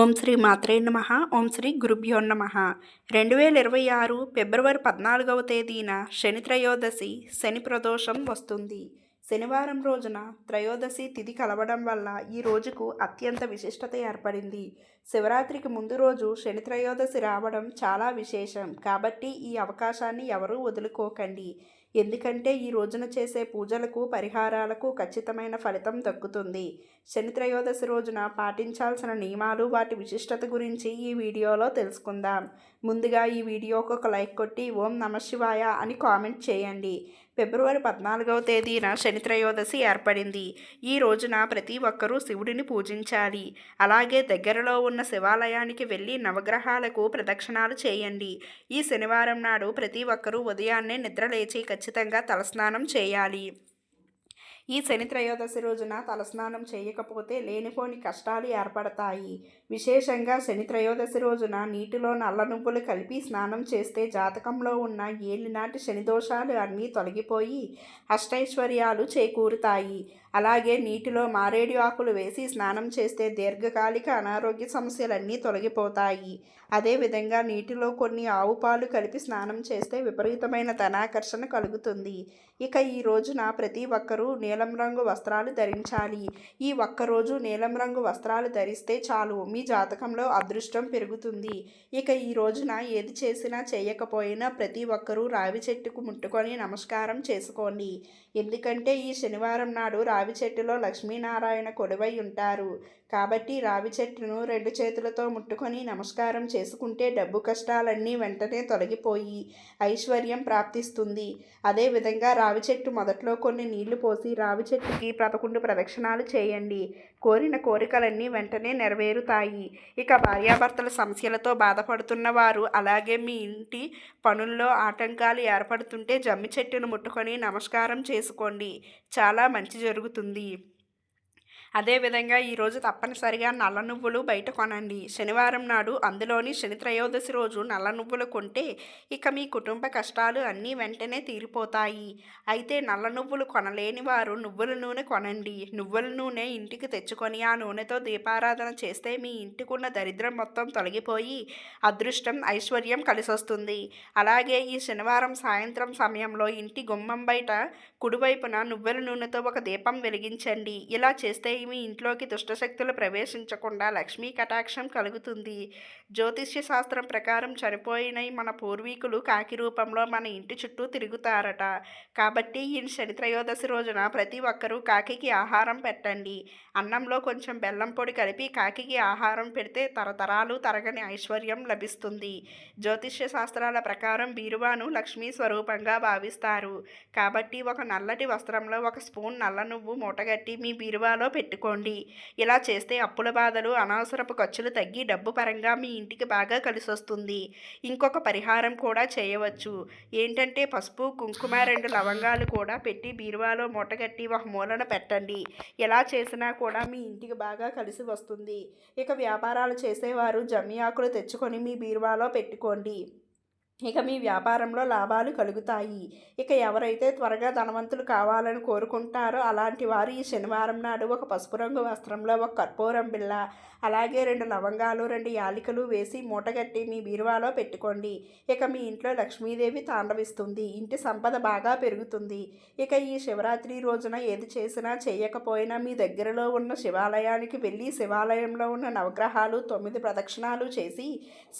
ఓం శ్రీ మాత్రే నమ. ఓం శ్రీ గురుభ్యో నమ. రెండు వేల ఇరవై ఆరు ఫిబ్రవరి పద్నాలుగవ తేదీన శని త్రయోదశి శని ప్రదోషం వస్తుంది. శనివారం రోజున త్రయోదశి తిథి కలవడం వల్ల ఈ రోజుకు అత్యంత విశిష్టత ఏర్పడింది. శివరాత్రికి ముందు రోజు శని త్రయోదశి రావడం చాలా విశేషం. కాబట్టి ఈ అవకాశాన్ని ఎవరూ వదులుకోకండి. ఎందుకంటే ఈ రోజున చేసే పూజలకు పరిహారాలకు ఖచ్చితమైన ఫలితం దక్కుతుంది. శని త్రయోదశి రోజున పాటించాల్సిన నియమాలు వాటి విశిష్టత గురించి ఈ వీడియోలో తెలుసుకుందాం. ముందుగా ఈ వీడియోకు ఒక లైక్ కొట్టి ఓం నమ శివాయ అని కామెంట్ చేయండి. ఫిబ్రవరి పద్నాలుగవ తేదీన శని త్రయోదశి ఏర్పడింది. ఈ రోజున ప్రతి ఒక్కరూ శివుడిని పూజించాలి. అలాగే దగ్గరలో ఉన్న శివాలయానికి వెళ్ళి నవగ్రహాలకు ప్రదక్షిణాలు చేయండి. ఈ శనివారం నాడు ప్రతి ఒక్కరూ ఉదయాన్నే నిద్రలేచి ఖచ్చితంగా తలస్నానం చేయాలి. ఈ శని త్రయోదశి రోజున తలస్నానం చేయకపోతే లేనిపోని కష్టాలు ఏర్పడతాయి. విశేషంగా శని త్రయోదశి రోజున నీటిలో నల్ల నువ్వులు కలిపి స్నానం చేస్తే జాతకంలో ఉన్న ఏలినాటి శని దోషాలు అన్నీ తొలగిపోయి అష్టైశ్వర్యాలు చేకూరుతాయి. అలాగే నీటిలో మారేడు ఆకులు వేసి స్నానం చేస్తే దీర్ఘకాలిక అనారోగ్య సమస్యలన్నీ తొలగిపోతాయి. అదేవిధంగా నీటిలో కొన్ని ఆవు పాలు కలిపి స్నానం చేస్తే విపరీతమైన ధనాకర్షణ కలుగుతుంది. ఇక ఈ రోజున ప్రతి ఒక్కరూ నీలం రంగు వస్త్రాలు ధరించాలి. ఈ ఒక్కరోజు నీలం రంగు వస్త్రాలు ధరిస్తే చాలు. మీ జాతకంలో అదృష్టం పెరుగుతుంది. ఇక ఈ రోజున ఏది చేసినా చేయకపోయినా ప్రతి ఒక్కరూ రావి చెట్టుకు ముట్టుకొని నమస్కారం చేసుకోండి. ఎందుకంటే ఈ శనివారం నాడు రావి చెట్టులో లక్ష్మీనారాయణ కొలువై ఉంటారు. కాబట్టి రావి చెట్టును రెండు చేతులతో ముట్టుకొని నమస్కారం చేసుకుంటే డబ్బు కష్టాలన్నీ వెంటనే తొలగిపోయి ఐశ్వర్యం ప్రాప్తిస్తుంది. అదేవిధంగా రావి చెట్టు మొదట్లో కొన్ని నీళ్ళు పోసి రావి చెట్టుకి పదకొండు ప్రదక్షిణాలు చేయండి. కోరిన కోరికలన్నీ వెంటనే నెరవేరుతాయి. ఇక భార్యాభర్తల సమస్యలతో బాధపడుతున్న వారు అలాగే మీ ఇంటి పనుల్లో ఆటంకాలు ఏర్పడుతుంటే జమ్మి చెట్టును ముట్టుకొని నమస్కారం చేసుకోండి. చాలా మంచి జరుగుతుంది. అదేవిధంగా ఈరోజు తప్పనిసరిగా నల్ల నువ్వులు బయట కొనండి. శనివారం నాడు అందులోని శని త్రయోదశి రోజు నల్ల నువ్వులు కొంటే ఇక మీ కుటుంబ కష్టాలు అన్నీ వెంటనే తీరిపోతాయి. అయితే నల్ల నువ్వులు కొనలేని వారు నువ్వుల నూనె కొనండి. నువ్వుల నూనె ఇంటికి తెచ్చుకొని ఆ నూనెతో దీపారాధన చేస్తే మీ ఇంటికున్న దరిద్రం మొత్తం తొలగిపోయి అదృష్టం ఐశ్వర్యం కలిసొస్తుంది. అలాగే ఈ శనివారం సాయంత్రం సమయంలో ఇంటి గుమ్మం బయట కుడివైపున నువ్వుల నూనెతో ఒక దీపం వెలిగించండి. ఇలా చేస్తే మీ ఇంట్లోకి దుష్టశక్తులు ప్రవేశించకుండా లక్ష్మీ కటాక్షం కలుగుతుంది. జ్యోతిష్య శాస్త్రం ప్రకారం చనిపోయిన మన పూర్వీకులు కాకి రూపంలో మన ఇంటి చుట్టూ తిరుగుతారట. కాబట్టి ఈ శని త్రయోదశి రోజున ప్రతి ఒక్కరూ కాకికి ఆహారం పెట్టండి. అన్నంలో కొంచెం బెల్లం పొడి కలిపి కాకికి ఆహారం పెడితే తరతరాలు తరగని ఐశ్వర్యం లభిస్తుంది. జ్యోతిష్య శాస్త్రాల ప్రకారం బీరువాను లక్ష్మీ స్వరూపంగా భావిస్తారు. కాబట్టి ఒక నల్లటి వస్త్రంలో ఒక స్పూన్ నల్ల నువ్వు మూటగట్టి మీ బీరువాలో పెట్టి. పెట్టుకోండి. ఇలా చేస్తే అప్పుల బాధలు అనవసరపు ఖర్చులు తగ్గి డబ్బు పరంగా మీ ఇంటికి బాగా కలిసి వస్తుంది ఇంకొక పరిహారం కూడా చేయవచ్చు. ఏంటంటే పసుపు కుంకుమ రెండు లవంగాలు కూడా పెట్టి బీరువాలో మూటగట్టి ఒక మూలన పెట్టండి. ఎలా చేసినా కూడా మీ ఇంటికి బాగా కలిసి వస్తుంది ఇక వ్యాపారాలు చేసేవారు జమ్మి ఆకులు తెచ్చుకొని మీ బీరువాలో పెట్టుకోండి. ఇక మీ వ్యాపారంలో లాభాలు కలుగుతాయి. ఇక ఎవరైతే త్వరగా ధనవంతులు కావాలని కోరుకుంటారో అలాంటి వారు ఈ శనివారం నాడు ఒక పసుపు రంగు వస్త్రంలో ఒక కర్పూరం బిళ్ళ అలాగే రెండు లవంగాలు రెండు యాలికలు వేసి మూటగట్టి మీ బీరువాలో పెట్టుకోండి. ఇక మీ ఇంట్లో లక్ష్మీదేవి తాండవిస్తుంది. ఇంటి సంపద బాగా పెరుగుతుంది. ఇక ఈ శివరాత్రి రోజున ఏది చేసినా చేయకపోయినా మీ దగ్గరలో ఉన్న శివాలయానికి వెళ్ళి శివాలయంలో ఉన్న నవగ్రహాలు తొమ్మిది ప్రదక్షిణాలు చేసి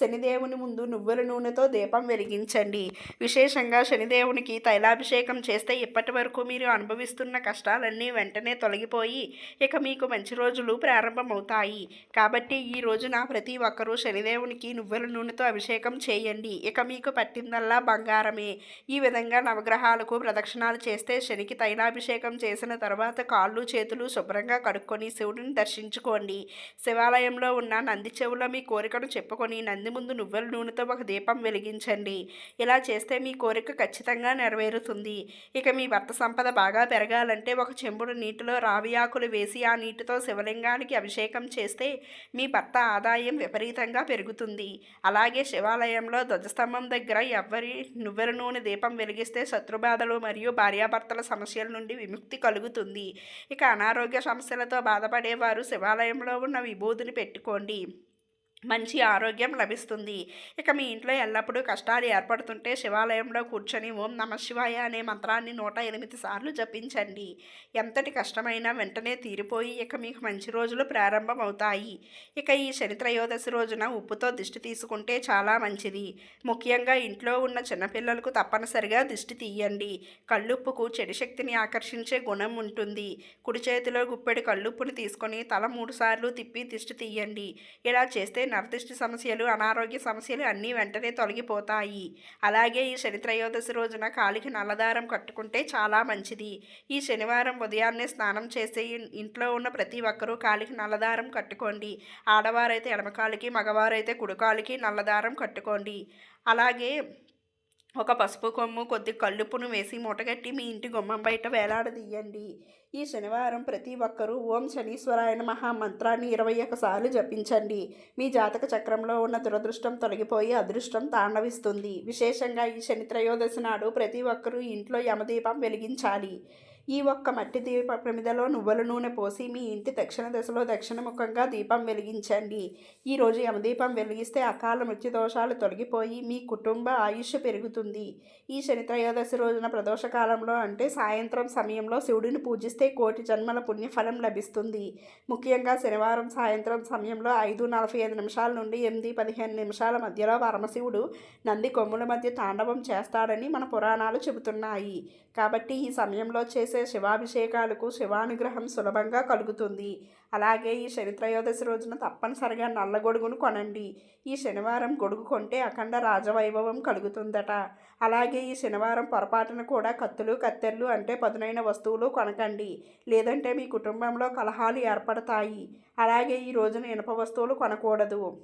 శనిదేవుని ముందు నువ్వుల నూనెతో దీపం వెలిగించండి. విశేషంగా శనిదేవునికి తైలాభిషేకం చేస్తే ఇప్పటి వరకు మీరు అనుభవిస్తున్న కష్టాలన్నీ వెంటనే తొలగిపోయి ఇక మీకు మంచి రోజులు ప్రారంభమవుతాయి. కాబట్టి ఈ రోజున ప్రతి ఒక్కరూ శనిదేవునికి నువ్వుల నూనెతో అభిషేకం చేయండి. ఇక మీకు పట్టిందల్లా బంగారమే. ఈ విధంగా నవగ్రహాలకు ప్రదక్షిణాలు చేస్తే శనికి తైలాభిషేకం చేసిన తర్వాత కాళ్ళు చేతులు శుభ్రంగా కడుక్కొని శివుడిని దర్శించుకోండి. శివాలయంలో ఉన్న నంది చెవులో మీ కోరికను చెప్పుకొని నంది ముందు నువ్వుల నూనెతో ఒక దీపం వెలిగించండి. ఇలా చేస్తే మీ కోరిక ఖచ్చితంగా నెరవేరుతుంది. ఇక మీ భర్త సంపద బాగా పెరగాలంటే ఒక చెంబుడు నీటిలో రావి ఆకులు వేసి ఆ నీటితో శివలింగానికి అభిషేకం చేస్తే మీ భర్త ఆదాయం విపరీతంగా పెరుగుతుంది. అలాగే శివాలయంలో ధ్వజస్తంభం దగ్గర ఎవ్వరి నువ్వెర నూనె దీపం వెలిగిస్తే శత్రుబాధలు మరియు భార్యాభర్తల సమస్యల నుండి విముక్తి కలుగుతుంది. ఇక అనారోగ్య సమస్యలతో బాధపడేవారు శివాలయంలో ఉన్న విభూతిని పెట్టుకోండి. మంచి ఆరోగ్యం లభిస్తుంది. ఇక మీ ఇంట్లో ఎల్లప్పుడూ కష్టాలు ఏర్పడుతుంటే శివాలయంలో కూర్చొని ఓం నమ శివాయ అనే మంత్రాన్ని నూట ఎనిమిది సార్లు జపించండి. ఎంతటి కష్టమైనా వెంటనే తీరిపోయి ఇక మీకు మంచి రోజులు ప్రారంభమవుతాయి. ఇక ఈ శని త్రయోదశి రోజున ఉప్పుతో దిష్టి తీసుకుంటే చాలా మంచిది. ముఖ్యంగా ఇంట్లో ఉన్న చిన్నపిల్లలకు తప్పనిసరిగా దిష్టి తీయండి. కళ్ళుప్పుకు చెడు శక్తిని ఆకర్షించే గుణం ఉంటుంది. కుడి చేతిలో గుప్పెడు కళ్ళుప్పుని తీసుకొని తల మూడు సార్లు తిప్పి దిష్టి తీయండి. ఇలా చేస్తే నవదృష్టి సమస్యలు అనారోగ్య సమస్యలు అన్నీ వెంటనే తొలగిపోతాయి. అలాగే ఈ శని త్రయోదశి రోజున కాలికి నల్లదారం కట్టుకుంటే చాలా మంచిది. ఈ శనివారం ఉదయాన్నే స్నానం చేసి ఇంట్లో ఉన్న ప్రతి ఒక్కరూ కాలికి నల్లదారం కట్టుకోండి. ఆడవారైతే ఎడమకాలికి మగవారైతే కుడికాలికి నల్లదారం కట్టుకోండి. అలాగే ఒక పసుపు కొమ్ము కొద్ది కల్లుపును వేసి మూటగట్టి మీ ఇంటి గుమ్మం బయట వేలాడదీయండి. ఈ శనివారం ప్రతి ఒక్కరూ ఓం శనీశ్వరాయన మహా మంత్రాన్ని ఇరవై ఒకసార్లు జపించండి. మీ జాతక చక్రంలో ఉన్న దురదృష్టం తొలగిపోయి అదృష్టం తాండవిస్తుంది. విశేషంగా ఈ శని త్రయోదశి నాడు ప్రతి ఒక్కరూ ఇంట్లో యమదీపం వెలిగించాలి. ఈ ఒక్క మట్టి దీప ప్రమిదలో నువ్వుల నూనె పోసి మీ ఇంటి దక్షిణ దశలో దక్షిణముఖంగా దీపం వెలిగించండి. ఈరోజు యమదీపం వెలిగిస్తే అకాల మృత్యుదోషాలు తొలగిపోయి మీ కుటుంబ ఆయుష్ పెరుగుతుంది. ఈ శని త్రయోదశి రోజున ప్రదోషకాలంలో అంటే సాయంత్రం సమయంలో శివుడిని పూజిస్తే కోటి జన్మల పుణ్యఫలం లభిస్తుంది. ముఖ్యంగా శనివారం సాయంత్రం సమయంలో ఐదు నలభై ఐదు నిమిషాల నుండి ఎనిమిది పదిహేను నిమిషాల మధ్యలో పరమశివుడు నంది కొమ్ముల మధ్య తాండవం చేస్తాడని మన పురాణాలు చెబుతున్నాయి. కాబట్టి ఈ సమయంలో చేసి శివాభిషేకాలకు శివానుగ్రహం సులభంగా కలుగుతుంది. అలాగే ఈ శనిత్రయోదశి రోజున తప్పనిసరిగా నల్లగొడుగును కొనండి. ఈ శనివారం గొడుగు కొంటే అఖండ రాజవైభవం కలుగుతుందట. అలాగే ఈ శనివారం పొరపాటున కూడా కత్తులు కత్తెర్లు అంటే పదునైన వస్తువులు కొనకండి. లేదంటే మీ కుటుంబంలో కలహాలు ఏర్పడతాయి. అలాగే ఈ రోజున ఇనప వస్తువులు కొనకూడదు.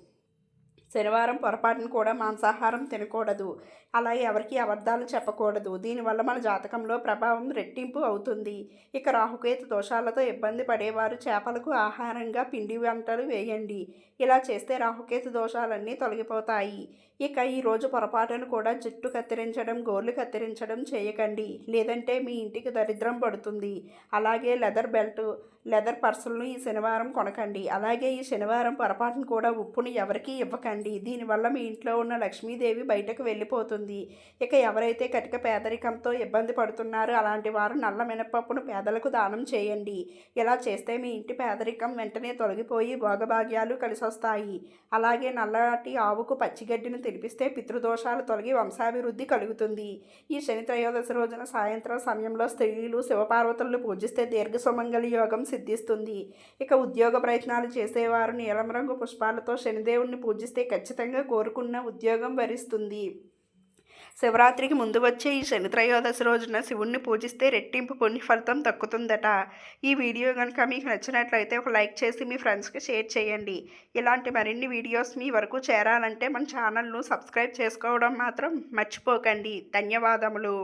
శనివారం పొరపాటును కూడా మాంసాహారం తినకూడదు. అలా ఎవరికి అబద్ధాలు చెప్పకూడదు. దీనివల్ల మన జాతకంలో ప్రభావం రెట్టింపు అవుతుంది. ఇక రాహుకేతు దోషాలతో ఇబ్బంది పడేవారు చేపలకు ఆహారంగా పిండి వంటలు వేయండి. ఇలా చేస్తే రాహుకేతు దోషాలన్నీ తొలగిపోతాయి. ఇక ఈరోజు పొరపాటును కూడా జుట్టు కత్తిరించడం గోర్లు కత్తిరించడం చేయకండి. లేదంటే మీ ఇంటికి దరిద్రం పడుతుంది. అలాగే లెదర్ బెల్ట్ లెదర్ పర్సులను ఈ శనివారం కొనకండి. అలాగే ఈ శనివారం పొరపాటును కూడా ఉప్పును ఎవరికీ ఇవ్వకండి. దీనివల్ల మీ ఇంట్లో ఉన్న లక్ష్మీదేవి బయటకు వెళ్ళిపోతుంది. ఇక ఎవరైతే కటిక పేదరికంతో ఇబ్బంది పడుతున్నారో అలాంటి వారు నల్ల మినపప్పును పేదలకు దానం చేయండి. ఇలా చేస్తే మీ ఇంటి పేదరికం వెంటనే తొలగిపోయి భోగభాగ్యాలు కలిసొస్తాయి. అలాగే నల్లటి ఆవుకు పచ్చిగడ్డిని తినిపిస్తే పితృదోషాలు తొలగి వంశాభివృద్ధి కలుగుతుంది. ఈ శని త్రయోదశి రోజున సాయంత్రం సమయంలో స్త్రీలు శివపార్వతులను పూజిస్తే దీర్ఘ సుమంగళి యోగం సిద్ధిస్తుంది. ఇక ఉద్యోగ ప్రయత్నాలు చేసేవారు నీలం రంగు పుష్పాలతో శనిదేవుణ్ణి పూజిస్తే ఖచ్చితంగా కోరుకున్న ఉద్యోగం వరిస్తుంది. శివరాత్రికి ముందు వచ్చే ఈ శని త్రయోదశి రోజున శివుణ్ణి పూజిస్తే రెట్టింపు పుణ్యఫలితం దక్కుతుందట. ఈ వీడియో కనుక మీకు నచ్చినట్లయితే ఒక లైక్ చేసి మీ ఫ్రెండ్స్కి షేర్ చేయండి. ఇలాంటి మరిన్ని వీడియోస్ మీ వరకు చేరాలంటే మన ఛానల్ను సబ్స్క్రైబ్ చేసుకోవడం మాత్రం మర్చిపోకండి. ధన్యవాదములు.